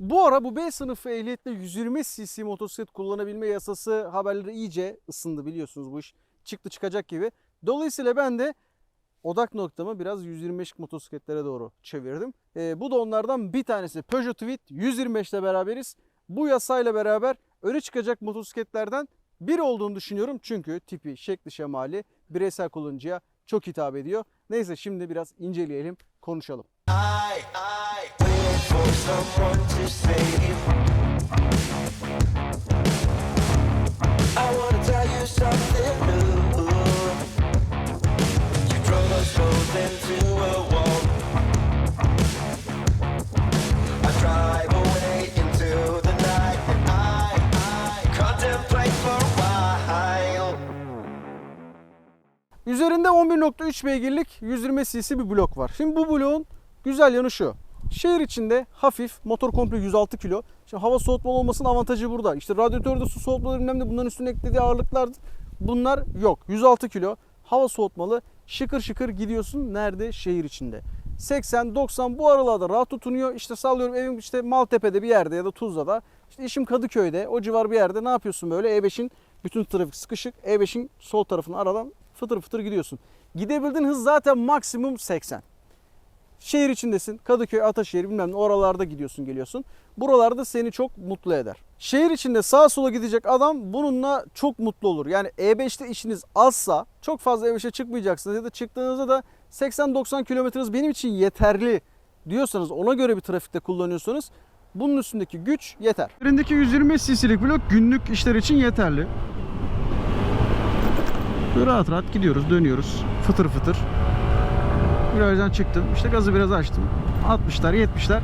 Bu ara bu B sınıfı ehliyetle 120 cc motosiklet kullanabilme yasası haberleri iyice ısındı biliyorsunuz bu iş çıktı çıkacak gibi. Dolayısıyla ben de odak noktamı biraz 125 motosikletlere doğru çevirdim. Ee, bu da onlardan bir tanesi Peugeot Tweed 125 ile beraberiz. Bu yasayla beraber öne çıkacak motosikletlerden biri olduğunu düşünüyorum. Çünkü tipi, şekli, şemali bireysel kullanıcıya çok hitap ediyor. Neyse şimdi biraz inceleyelim, konuşalım. I waiting Üzerinde 11.3 beygirlik 120 cc bir blok var. Şimdi bu bloğun güzel yanı şu. Şehir içinde hafif, motor komple 106 kilo. Şimdi hava soğutmalı olmasının avantajı burada. İşte radyatörde su soğutmaları bilmem ne bunların üstüne eklediği ağırlıklar bunlar yok. 106 kilo hava soğutmalı şıkır şıkır gidiyorsun nerede? Şehir içinde. 80-90 bu aralarda rahat tutunuyor. İşte sallıyorum evim işte Maltepe'de bir yerde ya da Tuzla'da. İşte işim Kadıköy'de o civar bir yerde ne yapıyorsun böyle? E5'in bütün trafik sıkışık. E5'in sol tarafını aradan fıtır fıtır gidiyorsun. Gidebildiğin hız zaten maksimum 80. Şehir içindesin. Kadıköy, Ataşehir bilmem ne oralarda gidiyorsun geliyorsun. Buralarda seni çok mutlu eder. Şehir içinde sağa sola gidecek adam bununla çok mutlu olur. Yani E5'te işiniz azsa çok fazla E5'e çıkmayacaksınız ya da çıktığınızda da 80-90 km hız benim için yeterli diyorsanız ona göre bir trafikte kullanıyorsanız bunun üstündeki güç yeter. Üzerindeki 120 cc'lik blok günlük işler için yeterli. Rahat rahat gidiyoruz, dönüyoruz. Fıtır fıtır. Virajdan çıktım. İşte gazı biraz açtım. 60'lar 70'ler.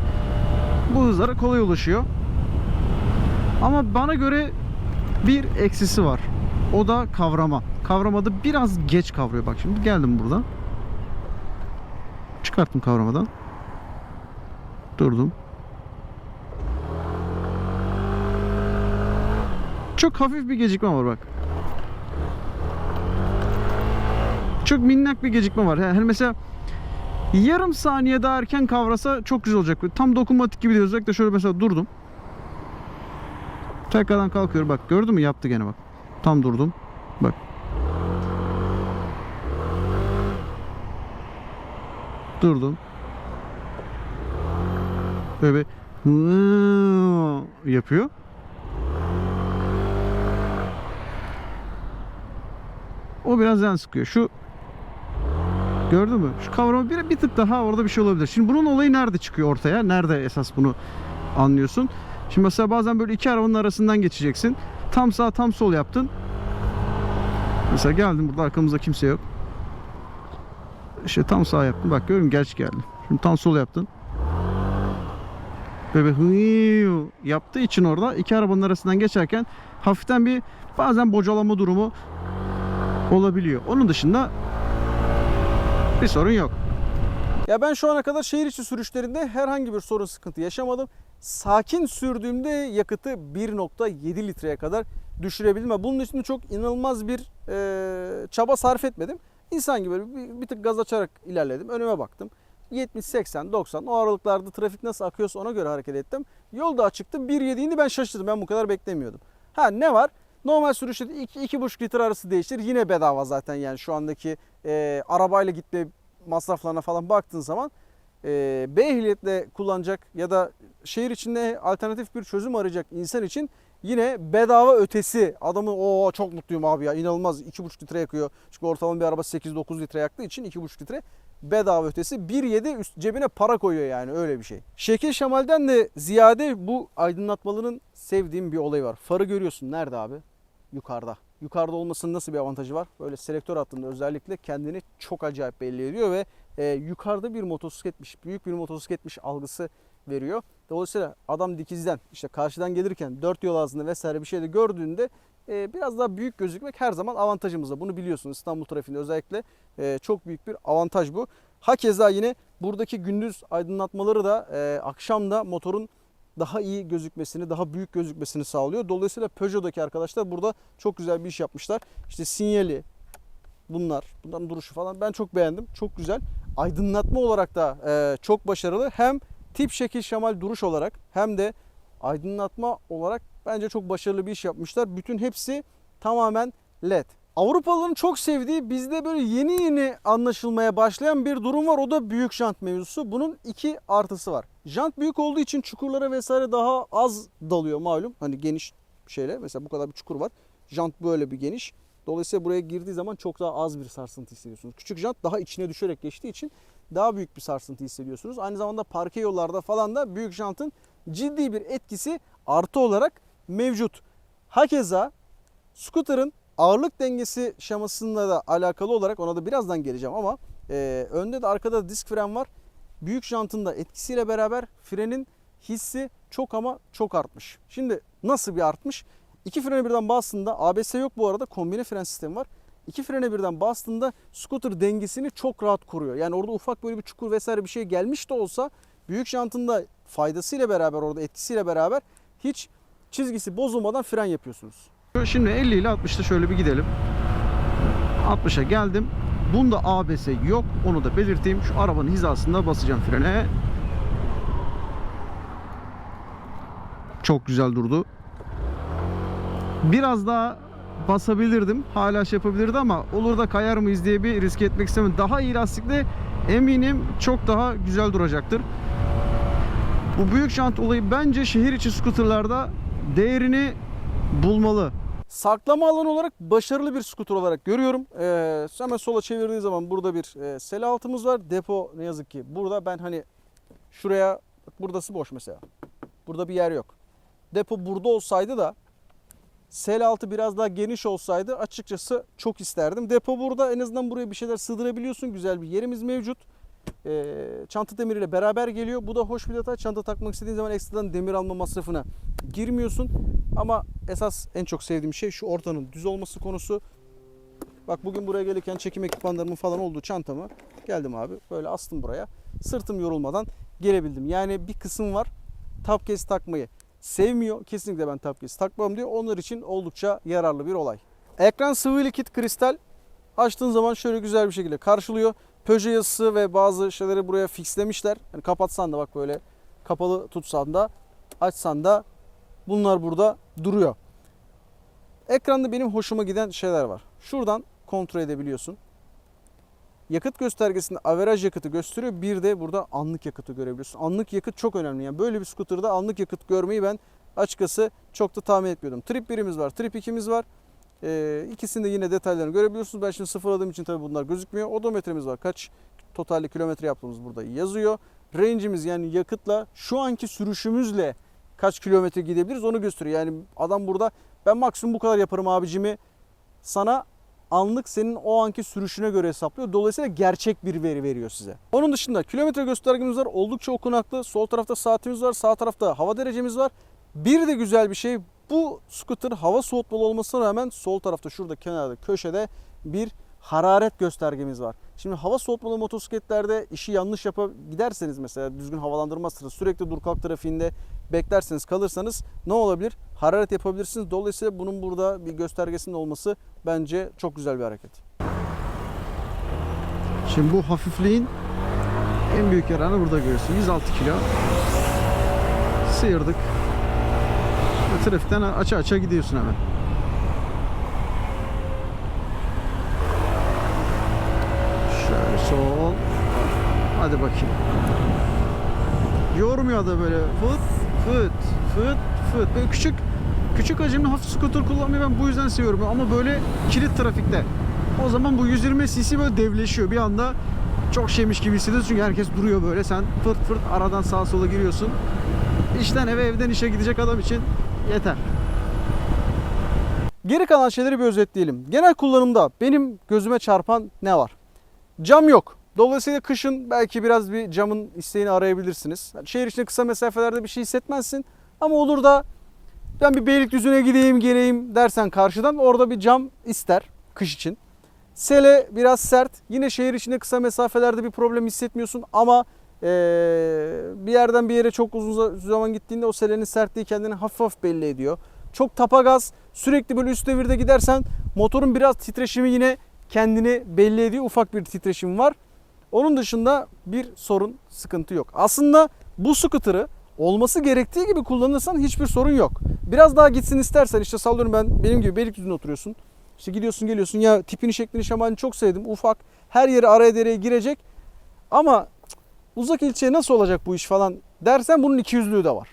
Bu hızlara kolay ulaşıyor. Ama bana göre bir eksisi var. O da kavrama. Kavramada biraz geç kavruyor. Bak şimdi geldim buradan. Çıkarttım kavramadan. Durdum. Çok hafif bir gecikme var bak. Çok minnak bir gecikme var. Yani mesela yarım saniye daha erken kavrasa çok güzel olacak. Tam dokunmatik gibi diyor. Özellikle şöyle mesela durdum. Tekrardan kalkıyor. Bak gördün mü? Yaptı gene bak. Tam durdum. Bak. Durdum. Böyle bir yapıyor. O biraz can sıkıyor. Şu Gördün mü? Şu kavrama bir, bir tık daha orada bir şey olabilir. Şimdi bunun olayı nerede çıkıyor ortaya? Nerede esas bunu anlıyorsun? Şimdi mesela bazen böyle iki arabanın arasından geçeceksin. Tam sağ tam sol yaptın. Mesela geldim burada arkamızda kimse yok. İşte tam sağ yaptın. Bak görüyorum geç geldi. Şimdi tam sol yaptın. Böyle hıyuu yaptığı için orada iki arabanın arasından geçerken hafiften bir bazen bocalama durumu olabiliyor. Onun dışında bir sorun yok. Ya ben şu ana kadar şehir içi sürüşlerinde herhangi bir sorun sıkıntı yaşamadım. Sakin sürdüğümde yakıtı 1.7 litreye kadar düşürebildim. Ve Bunun için çok inanılmaz bir e, çaba sarf etmedim. İnsan gibi böyle bir, bir tık gaz açarak ilerledim. Önüme baktım. 70, 80, 90 o aralıklarda trafik nasıl akıyorsa ona göre hareket ettim. Yolda açıktı. 1.7'ydi ben şaşırdım. Ben bu kadar beklemiyordum. Ha ne var? Normal sürüşte 2-2,5 litre arası değiştir. Yine bedava zaten yani şu andaki e, arabayla gitme masraflarına falan baktığın zaman e, B ehliyetle kullanacak ya da şehir içinde alternatif bir çözüm arayacak insan için yine bedava ötesi. Adamı o çok mutluyum abi ya inanılmaz 2,5 litre yakıyor. Çünkü ortalama bir araba 8-9 litre yaktığı için 2,5 litre bedava ötesi 1.7 üst cebine para koyuyor yani öyle bir şey. Şekil şemalden de ziyade bu aydınlatmalının sevdiğim bir olayı var. Farı görüyorsun nerede abi? Yukarıda. Yukarıda olmasının nasıl bir avantajı var? Böyle selektör hattında özellikle kendini çok acayip belli ediyor ve e, yukarıda bir motosikletmiş, büyük bir motosikletmiş algısı veriyor. Dolayısıyla adam dikizden işte karşıdan gelirken dört yol ağzında vesaire bir şey de gördüğünde e, biraz daha büyük gözükmek her zaman avantajımızda. Bunu biliyorsunuz İstanbul trafiğinde özellikle e, çok büyük bir avantaj bu. Hakeza yine buradaki gündüz aydınlatmaları da e, akşamda motorun daha iyi gözükmesini, daha büyük gözükmesini sağlıyor. Dolayısıyla Peugeot'daki arkadaşlar burada çok güzel bir iş yapmışlar. İşte sinyali, bunlar, bunların duruşu falan ben çok beğendim. Çok güzel. Aydınlatma olarak da e, çok başarılı. Hem tip şekil şemal duruş olarak hem de aydınlatma olarak bence çok başarılı bir iş yapmışlar. Bütün hepsi tamamen LED. Avrupalıların çok sevdiği bizde böyle yeni yeni anlaşılmaya başlayan bir durum var. O da büyük jant mevzusu. Bunun iki artısı var. Jant büyük olduğu için çukurlara vesaire daha az dalıyor malum. Hani geniş şeyle mesela bu kadar bir çukur var. Jant böyle bir geniş. Dolayısıyla buraya girdiği zaman çok daha az bir sarsıntı hissediyorsunuz. Küçük jant daha içine düşerek geçtiği için daha büyük bir sarsıntı hissediyorsunuz. Aynı zamanda parke yollarda falan da büyük jantın ciddi bir etkisi artı olarak mevcut. Hakeza scooter'ın ağırlık dengesi şemasında da alakalı olarak ona da birazdan geleceğim ama e, önde de arkada disk fren var. Büyük jantın da etkisiyle beraber frenin hissi çok ama çok artmış. Şimdi nasıl bir artmış? İki frene birden bastığında ABS yok bu arada kombine fren sistemi var. İki frene birden bastığında scooter dengesini çok rahat koruyor. Yani orada ufak böyle bir çukur vesaire bir şey gelmiş de olsa büyük jantın da faydasıyla beraber orada etkisiyle beraber hiç çizgisi bozulmadan fren yapıyorsunuz. Şimdi 50 ile 60'ta şöyle bir gidelim. 60'a geldim. Bunda ABS yok. Onu da belirteyim. Şu arabanın hizasında basacağım frene. Çok güzel durdu. Biraz daha basabilirdim. Hala şey yapabilirdi ama olur da kayar mıyız diye bir risk etmek istemedim. Daha iyi lastikle eminim çok daha güzel duracaktır. Bu büyük jant olayı bence şehir içi skuterlarda değerini bulmalı. Saklama alanı olarak başarılı bir skuter olarak görüyorum. Ee, hemen sola çevirdiği zaman burada bir e, sel altımız var. Depo ne yazık ki burada ben hani şuraya buradası boş mesela. Burada bir yer yok. Depo burada olsaydı da sel altı biraz daha geniş olsaydı açıkçası çok isterdim. Depo burada en azından buraya bir şeyler sığdırabiliyorsun. Güzel bir yerimiz mevcut. Ee, çanta demiriyle beraber geliyor. Bu da hoş bir detay. Çanta takmak istediğin zaman ekstradan demir alma masrafına girmiyorsun. Ama esas en çok sevdiğim şey şu ortanın düz olması konusu. Bak bugün buraya gelirken çekim ekipmanlarımın falan olduğu çantamı geldim abi. Böyle astım buraya. Sırtım yorulmadan gelebildim. Yani bir kısım var case takmayı sevmiyor. Kesinlikle ben case takmam diyor. Onlar için oldukça yararlı bir olay. Ekran sıvı likit kristal açtığın zaman şöyle güzel bir şekilde karşılıyor. Peugeot yazısı ve bazı şeyleri buraya fixlemişler. Hani kapatsan da bak böyle kapalı tutsan da açsan da bunlar burada duruyor. Ekranda benim hoşuma giden şeyler var. Şuradan kontrol edebiliyorsun. Yakıt göstergesinde averaj yakıtı gösteriyor. Bir de burada anlık yakıtı görebiliyorsun. Anlık yakıt çok önemli. Yani böyle bir skuterda anlık yakıt görmeyi ben açıkçası çok da tahmin etmiyordum. Trip 1'imiz var, Trip 2'miz var. Ee, ikisinde yine detaylarını görebiliyorsunuz. Ben şimdi sıfırladığım için tabii bunlar gözükmüyor. Odometremiz var. Kaç totalde kilometre yaptığımız burada yazıyor. Range'imiz yani yakıtla şu anki sürüşümüzle kaç kilometre gidebiliriz onu gösteriyor. Yani adam burada ben maksimum bu kadar yaparım abicimi sana anlık senin o anki sürüşüne göre hesaplıyor. Dolayısıyla gerçek bir veri veriyor size. Onun dışında kilometre göstergemiz var. Oldukça okunaklı. Sol tarafta saatimiz var. Sağ tarafta hava derecemiz var. Bir de güzel bir şey bu scooter hava soğutmalı olmasına rağmen sol tarafta şurada kenarda köşede bir hararet göstergemiz var. Şimdi hava soğutmalı motosikletlerde işi yanlış yapıp giderseniz mesela düzgün havalandırmazsanız sürekli dur kalk trafiğinde beklerseniz kalırsanız ne olabilir? Hararet yapabilirsiniz. Dolayısıyla bunun burada bir göstergesinin olması bence çok güzel bir hareket. Şimdi bu hafifliğin en büyük yararını burada görüyorsun. 106 kilo. Sıyırdık. Trafikten aça aça gidiyorsun hemen. Şöyle sol. Hadi bakayım. Yormuyor da böyle fıt fıt fıt fıt. Böyle küçük küçük hacimli hafif scooter kullanmayı ben bu yüzden seviyorum. Ama böyle kilit trafikte. O zaman bu 120 cc böyle devleşiyor. Bir anda çok şeymiş gibi hissediyorsun çünkü herkes duruyor böyle. Sen fırt fırt aradan sağa sola giriyorsun. İşten eve evden işe gidecek adam için yeter. Geri kalan şeyleri bir özetleyelim. Genel kullanımda benim gözüme çarpan ne var? Cam yok. Dolayısıyla kışın belki biraz bir camın isteğini arayabilirsiniz. Yani şehir içinde kısa mesafelerde bir şey hissetmezsin. Ama olur da ben bir Beylikdüzü'ne gideyim geleyim dersen karşıdan orada bir cam ister kış için. Sele biraz sert. Yine şehir içinde kısa mesafelerde bir problem hissetmiyorsun ama eee, bir yerden bir yere çok uzun zaman gittiğinde o selenin sertliği kendini hafif hafif belli ediyor. Çok tapagaz sürekli böyle üst devirde gidersen motorun biraz titreşimi yine kendini belli ediyor. Ufak bir titreşim var. Onun dışında bir sorun, sıkıntı yok. Aslında Bu scooter'ı olması gerektiği gibi kullanırsan hiçbir sorun yok. Biraz daha gitsin istersen işte sallıyorum ben benim gibi Beylikdüzü'nde oturuyorsun. İşte gidiyorsun geliyorsun ya tipini şeklini şemalini çok sevdim ufak her yere araya dereye girecek ama uzak ilçeye nasıl olacak bu iş falan dersen bunun 200'lüğü de var.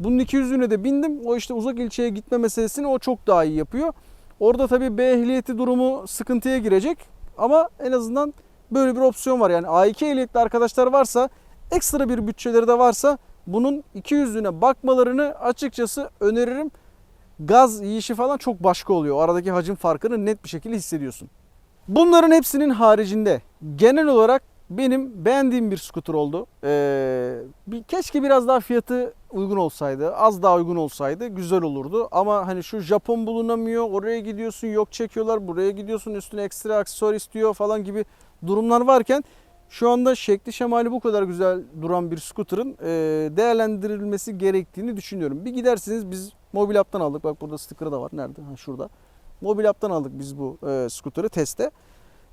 Bunun 200'lüğüne de bindim. O işte uzak ilçeye gitme meselesini o çok daha iyi yapıyor. Orada tabii B ehliyeti durumu sıkıntıya girecek. Ama en azından böyle bir opsiyon var. Yani A2 ehliyetli arkadaşlar varsa ekstra bir bütçeleri de varsa bunun 200'lüğüne bakmalarını açıkçası öneririm. Gaz yiyişi falan çok başka oluyor. Aradaki hacim farkını net bir şekilde hissediyorsun. Bunların hepsinin haricinde genel olarak benim beğendiğim bir scooter oldu. Ee, bir, keşke biraz daha fiyatı uygun olsaydı, az daha uygun olsaydı güzel olurdu. Ama hani şu Japon bulunamıyor, oraya gidiyorsun yok çekiyorlar, buraya gidiyorsun üstüne ekstra aksesuar istiyor falan gibi durumlar varken şu anda şekli şemali bu kadar güzel duran bir scooter'ın e, değerlendirilmesi gerektiğini düşünüyorum. Bir gidersiniz biz mobil app'tan aldık. Bak burada sticker'ı da var. Nerede? Ha, şurada. Mobil app'tan aldık biz bu e, scooter'ı teste.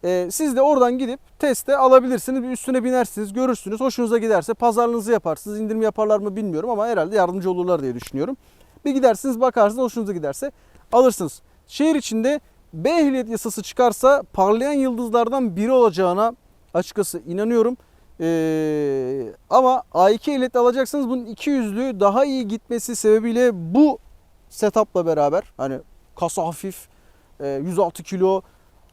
E, siz de oradan gidip teste alabilirsiniz. Bir üstüne binersiniz, görürsünüz. Hoşunuza giderse pazarlığınızı yaparsınız. İndirim yaparlar mı bilmiyorum ama herhalde yardımcı olurlar diye düşünüyorum. Bir gidersiniz, bakarsınız hoşunuza giderse alırsınız. Şehir içinde B ehliyet yasası çıkarsa parlayan yıldızlardan biri olacağına açıkçası inanıyorum. Ee, ama A2 ehliyet alacaksanız bunun 200'lü daha iyi gitmesi sebebiyle bu setup'la beraber hani kasa hafif, e, 106 kilo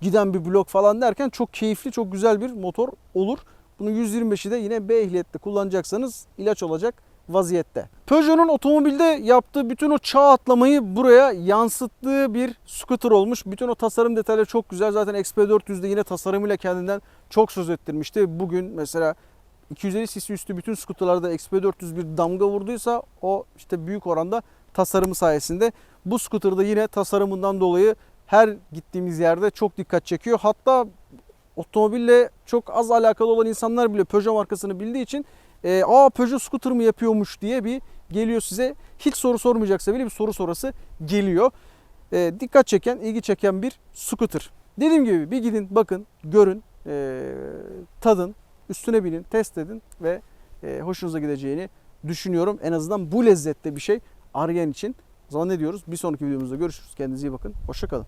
giden bir blok falan derken çok keyifli, çok güzel bir motor olur. Bunun 125'i de yine B ehliyette kullanacaksanız ilaç olacak vaziyette. Peugeot'un otomobilde yaptığı bütün o çağ atlamayı buraya yansıttığı bir scooter olmuş. Bütün o tasarım detayları çok güzel. Zaten XP400'de yine tasarımıyla kendinden çok söz ettirmişti. Bugün mesela 250 cc üstü bütün scooterlarda XP400 bir damga vurduysa o işte büyük oranda tasarımı sayesinde. Bu scooter'da yine tasarımından dolayı her gittiğimiz yerde çok dikkat çekiyor. Hatta otomobille çok az alakalı olan insanlar bile Peugeot markasını bildiği için e, aa Peugeot scooter mı yapıyormuş diye bir geliyor size. Hiç soru sormayacaksa bile bir soru sonrası geliyor. E, dikkat çeken, ilgi çeken bir scooter. Dediğim gibi bir gidin, bakın, görün, e, tadın, üstüne binin, test edin ve e, hoşunuza gideceğini düşünüyorum. En azından bu lezzette bir şey arayan için. Zaman ne diyoruz? Bir sonraki videomuzda görüşürüz. Kendinize iyi bakın. Hoşçakalın.